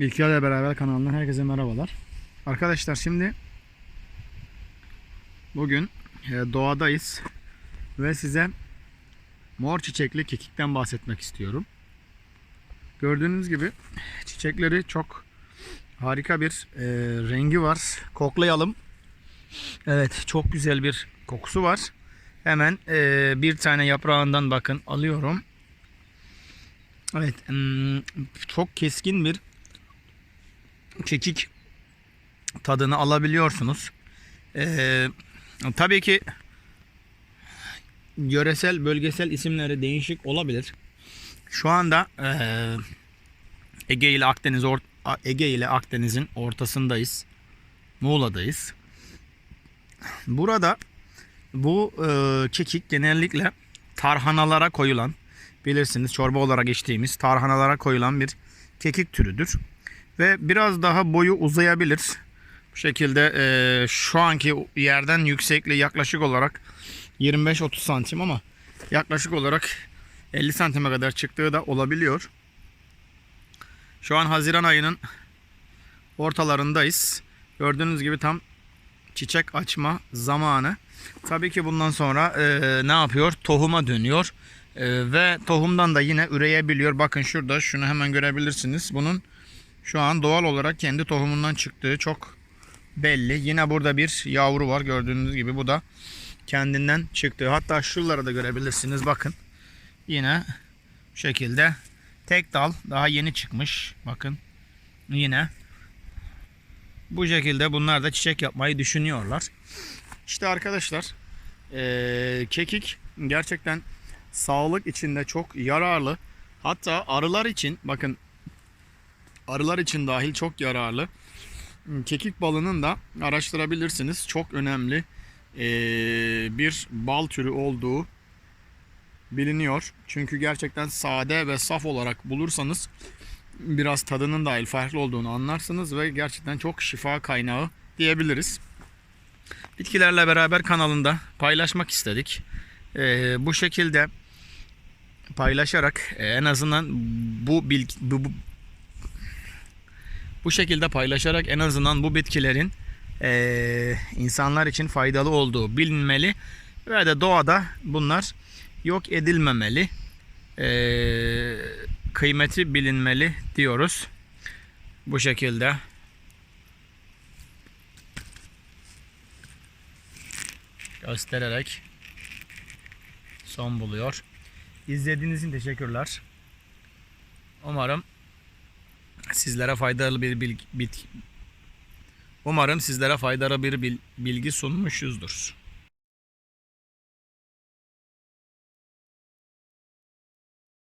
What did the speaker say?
Bilkilerle beraber kanalından herkese merhabalar. Arkadaşlar şimdi bugün e, doğadayız ve size mor çiçekli kekikten bahsetmek istiyorum. Gördüğünüz gibi çiçekleri çok harika bir e, rengi var. Koklayalım. Evet çok güzel bir kokusu var. Hemen e, bir tane yaprağından bakın alıyorum. Evet hmm, çok keskin bir kekik tadını alabiliyorsunuz. Ee, tabii ki yöresel, bölgesel isimleri değişik olabilir. Şu anda ee, Ege ile Akdeniz Ege ile Akdeniz'in ortasındayız. Muğla'dayız. Burada bu ee, kekik genellikle tarhanalara koyulan bilirsiniz çorba olarak içtiğimiz tarhanalara koyulan bir kekik türüdür ve biraz daha boyu uzayabilir. Bu şekilde e, şu anki yerden yüksekliği yaklaşık olarak 25-30 santim ama yaklaşık olarak 50 santime kadar çıktığı da olabiliyor. Şu an Haziran ayının ortalarındayız. Gördüğünüz gibi tam çiçek açma zamanı. Tabii ki bundan sonra e, ne yapıyor? Tohuma dönüyor. E, ve tohumdan da yine üreyebiliyor. Bakın şurada şunu hemen görebilirsiniz. Bunun şu an doğal olarak kendi tohumundan çıktığı çok belli. Yine burada bir yavru var gördüğünüz gibi bu da kendinden çıktığı. Hatta şuraları da görebilirsiniz bakın. Yine bu şekilde tek dal daha yeni çıkmış. Bakın yine bu şekilde bunlar da çiçek yapmayı düşünüyorlar. İşte arkadaşlar eee, kekik gerçekten sağlık içinde çok yararlı. Hatta arılar için bakın arılar için dahil çok yararlı. Kekik balının da araştırabilirsiniz. Çok önemli eee, bir bal türü olduğu biliniyor. Çünkü gerçekten sade ve saf olarak bulursanız biraz tadının dahil farklı olduğunu anlarsınız ve gerçekten çok şifa kaynağı diyebiliriz. Bitkilerle beraber kanalında paylaşmak istedik. Eee, bu şekilde paylaşarak e, en azından bu bilgi, bu, bu, bu şekilde paylaşarak en azından bu bitkilerin eee, insanlar için faydalı olduğu bilinmeli ve de doğada bunlar yok edilmemeli. Eee, kıymeti bilinmeli diyoruz. Bu şekilde. Göstererek son buluyor. İzlediğiniz için teşekkürler. Umarım sizlere faydalı bir bilgi, bit- Umarım sizlere faydalı bir bil- bilgi sunmuşuzdur.